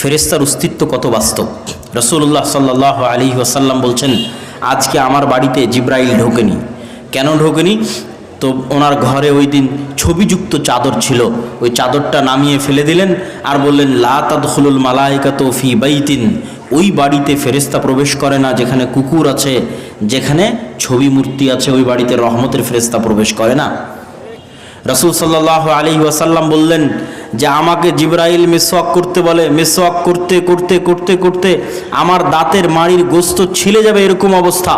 ফেরেস্তার অস্তিত্ব কত বাস্তব? রসুল্লাহ সাল্লাহ আলী ওয়াসাল্লাম বলছেন, আজকে আমার বাড়িতে জিব্রাইল ঢোকেনি। কেন ঢোকেনি? তো ওনার ঘরে ওই দিন ছবিযুক্ত চাদর ছিল। ওই চাদরটা নামিয়ে ফেলে দিলেন আর বললেন, লা তাদখুলুল মালাইকা তো ফি বাইতিন। ওই বাড়িতে ফেরেস্তা প্রবেশ করে না, যেখানে কুকুর আছে, যেখানে ছবি মূর্তি আছে, ওই বাড়িতে রহমতের ফেরেস্তা প্রবেশ করে না। রসুল সাল্লাহ আলী ওয়াসাল্লাম বললেন যে, আমাকে জিব্রাইল মেসোয়াক করতে বলে মেসোয়াক করতে করতে করতে করতে আমার দাঁতের মাড়ির গোস্ত ছিলে যাবে এরকম অবস্থা।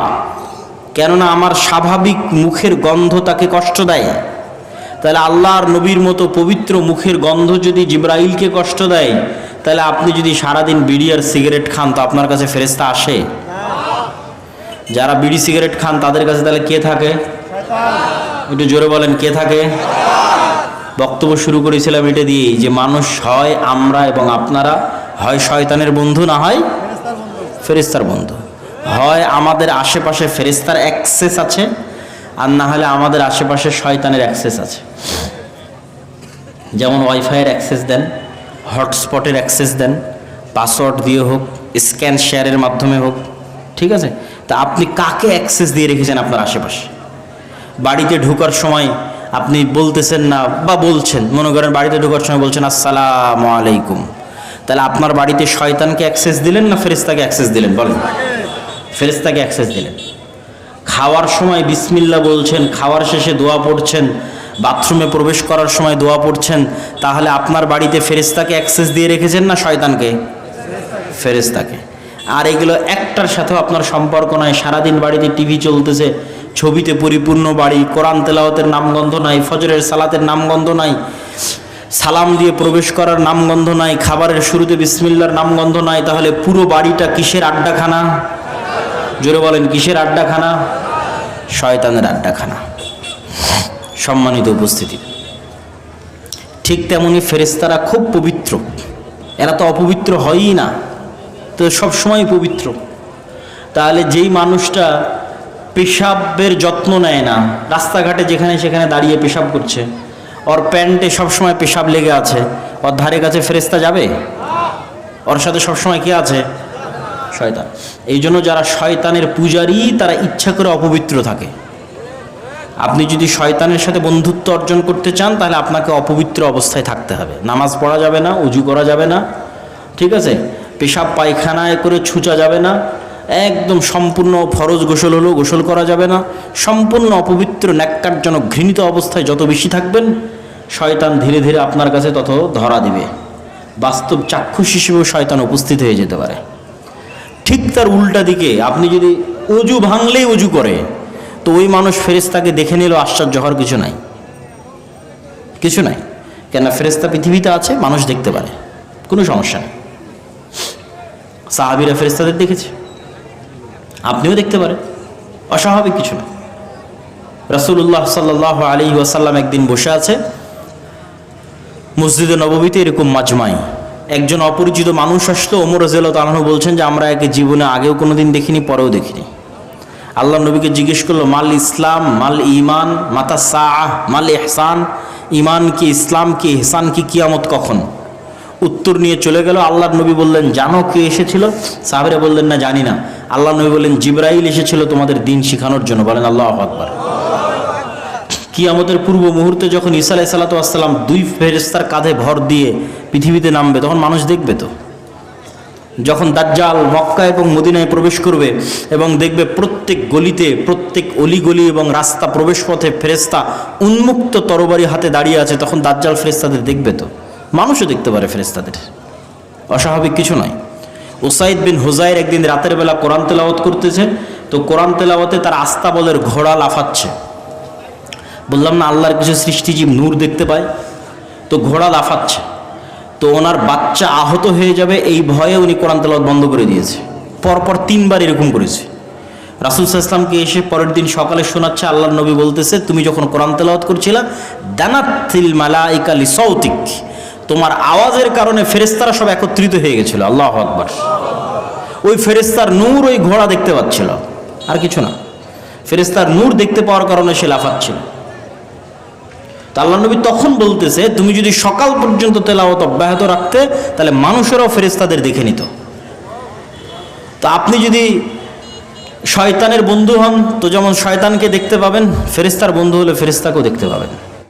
কেননা আমার স্বাভাবিক মুখের গন্ধ তাকে কষ্ট দেয়। তাহলে আল্লাহর নবীর মতো পবিত্র মুখের গন্ধ যদি জিব্রাইলকে কষ্ট দেয়, তাহলে আপনি যদি সারাদিন বিড়ি আর সিগারেট খান, তো আপনার কাছে ফেরেস্তা আসে? যারা বিড়ি, সিগারেট খান, তাদের কাছে তাহলে কে থাকে? একটু জোরে বলেন, কে থাকে? বক্তব্য শুরু করেছিলাম এটা দিয়েই যে মানুষ হয় আমরা এবং আপনারা, হয় শয়তানের বন্ধু না হয় ফেরিস্তার বন্ধু। হয় আমাদের আশেপাশে ফেরিস্তার অ্যাক্সেস আছে, আর না হলে আমাদের আশেপাশে শয়তানের অ্যাক্সেস আছে। যেমন ওয়াইফাইয়ের অ্যাক্সেস দেন হটস্পটের অ্যাক্সেস দেন পাসওয়ার্ড দিয়ে হোক স্ক্যান শেয়ারের মাধ্যমে হোক, ঠিক আছে? তা আপনি কাকে অ্যাক্সেস দিয়ে রেখেছেন আপনার আশেপাশে? বাড়িতে ঢুকার সময় আপনি বলতেছেন না বা বলছেন, মনে করেন বাড়িতে ঢোকার সময় বলছেন, আসসালামু আলাইকুম। তাহলে আপনার বাড়িতে শয়তানকে অ্যাক্সেস দিলেন না ফেরিস্তাকে অ্যাক্সেস দিলেন? বলেন। ফেরিস্তাকে অ্যাক্সেস দিলেন। খাওয়ার সময় বিসমিল্লা বলছেন, খাওয়ার শেষে দোয়া পড়ছেন, বাথরুমে প্রবেশ করার সময় দোয়া পড়ছেন, তাহলে আপনার বাড়িতে ফেরিস্তাকে অ্যাক্সেস দিয়ে রেখেছেন না শয়তানকে? ফেরেস্তাকে আর এগুলো একটার সাথেও আপনার সম্পর্ক নয় সারাদিন বাড়িতে টিভি চলতেছে ছবিতে পরিপূর্ণ বাড়ি, কোরআন তেলাওয়াতের নামগন্ধ নাই, ফজরের সালাতের নামগন্ধ নাই, সালাম দিয়ে প্রবেশ করার নামগন্ধ নাই, খাবারের শুরুতে বিসমিল্লার নামগন্ধ নাই, তাহলে পুরো বাড়িটা কিসের আড্ডাখানা? জোরে বলেন, কিসের আড্ডাখানা? শয়তানের আড্ডাখানা। সম্মানিত উপস্থিতি। ঠিক তেমনি ফেরেস্তারা খুব পবিত্র। এরা তো অপবিত্র হয়ই না, তো সবসময় পবিত্র। তাহলে যেই মানুষটা পেশাবের যত্ন নেয় না। রাস্তাঘাটে যেখানে সেখানে দাঁড়িয়ে পেশাব করছে। ওর প্যান্টে সবসময় পেশাব লেগে আছে। ওর ধারে কাছে ফেরেস্তা যাবে? ওর সাথে সবসময় কে আছে? শয়তান। এই জন্য যারা শয়তানের পূজারী, তারা ইচ্ছা করে অপবিত্র থাকে। আপনি যদি শয়তানের সাথে বন্ধুত্ব অর্জন করতে চান, তাহলে আপনাকে অপবিত্র অবস্থায় থাকতে হবে। নামাজ পড়া যাবে না, উজু করা যাবে না। ঠিক আছে? পেশাব পায়খানায় করে ছুচা যাবে না। একদম সম্পূর্ণ ফরজ গোসল হলেও গোসল করা যাবে না। সম্পূর্ণ অপবিত্র, ন্যাক্কারজনক, ঘৃণিত অবস্থায় যত বেশি থাকবেন, শয়তান ধীরে ধীরে আপনার কাছে তত ধরা দিবে। বাস্তব চাক্ষুষ হিসেবেও শয়তান উপস্থিত হয়ে যেতে পারে। ঠিক তার উল্টা দিকে আপনি যদি অজু ভাঙলেই অজু করে, তো ওই মানুষ ফেরেস্তাকে দেখে নিল আশ্চর্য হওয়ার কিছু নাই। কিছু নাই। কেন ফেরেস্তা পৃথিবীতে আছে, মানুষ দেখতে পারে। কোনো সমস্যা নেই। সাহাবিরা ফেরেস্তাদের দেখেছে। আপনিও দেখতে পারেন। অস্বাভাবিক কিছু না। রাসুল্লাহ সাল্লাহ আলী ওয়াসাল্লাম একদিন বসে আছে। মসজিদে নবমীতে এরকম মাজমাই। একজন অপরিচিত মানুষ আসলো, ওমর রাজিয়াল তালাহু বলছেন যে, আমরা একে জীবনে আগেও কোনো দিন দেখিনি, পরেও দেখিনি। আল্লাহ নবীকে জিজ্ঞেস করল, মাল ইসলাম, মাল ইমান মাতা সাহ মাল এহসান ইমান কি ইসলাম কি এহসান কি কিয়ামত কখন? উত্তর নিয়ে চলে গেল। আল্লাহ নবী বললেন, জানো কে এসেছিল? সাহাবেরা বললেন, না, জানি না। আল্লাহ নবী বললেন, জিব্রাইল এসেছিল তোমাদের দিন শিখানোর জন্য। বলেন, আল্লাহ আকবর। কিয়ামতের পূর্ব মুহূর্তে যখন ঈসা আলাই সাল্লাতাম দুই ফেরেস্তার কাঁধে ভর দিয়ে পৃথিবীতে নামবে, তখন মানুষ দেখবে তো। যখন দাজ্জাল মক্কা এবং মদিনায় প্রবেশ করবে এবং দেখবে প্রত্যেক গলিতে, প্রত্যেক অলিগলি এবং রাস্তা প্রবেশ পথে ফেরেস্তা উন্মুক্ত তরবারি হাতে দাঁড়িয়ে আছে, তখন দাজ্জাল ফেরেস্তাদের দেখবে তো। মানুষও দেখতে পারে ফেরেস্তাদের অস্বাভাবিক কিছু নয়। ওসাইদ বিন হুজাইর একদিন রাতের বেলা কোরআন তেলাওয়াত করতেছে, তো কোরআন তেলাওয়াতে তার আস্তাবলের ঘোড়া লাফাচ্ছে। বললাম, না, আল্লাহর কিছু সৃষ্টিজীব নূর দেখতে পায়। তো ঘোড়া লাফাচ্ছে। তো ওনার বাচ্চা আহত হয়ে যাবে, এই ভয়ে উনি কোরআন তেলাওয়াত বন্ধ করে দিয়েছে। পরপর তিনবার এরকম করেছে। রাসুল ইসলামকে এসে পরের দিন সকালে শোনাচ্ছে আল্লাহ নবী বলতেছে, তুমি যখন কোরআন তেলাওয়াত করছিলা দানাতিল মালাইকালি সৌতিক তোমার আওয়াজের কারণে ফেরেস্তারা সব একত্রিত হয়ে গেছিল, আল্লাহ আকবর। ওই ফেরেস্তার নূর ওই ঘোড়া দেখতে পাচ্ছিল, আর কিছু না। ফেরেস্তার নূর দেখতে পাওয়ার কারণে সে লাফাচ্ছিল। আল্লাহ নবী তখন বলতেছে, তুমি যদি সকাল পর্যন্ত তেলাওয়াত অব্যাহত রাখতে, তাহলে মানুষেরাও ফেরেস্তাদের দেখে নিত। তো আপনি যদি শয়তানের বন্ধু হন, তো যেমন শয়তানকে দেখতে পাবেন ফেরেস্তার বন্ধু হলে ফেরেস্তাকেও দেখতে পাবেন।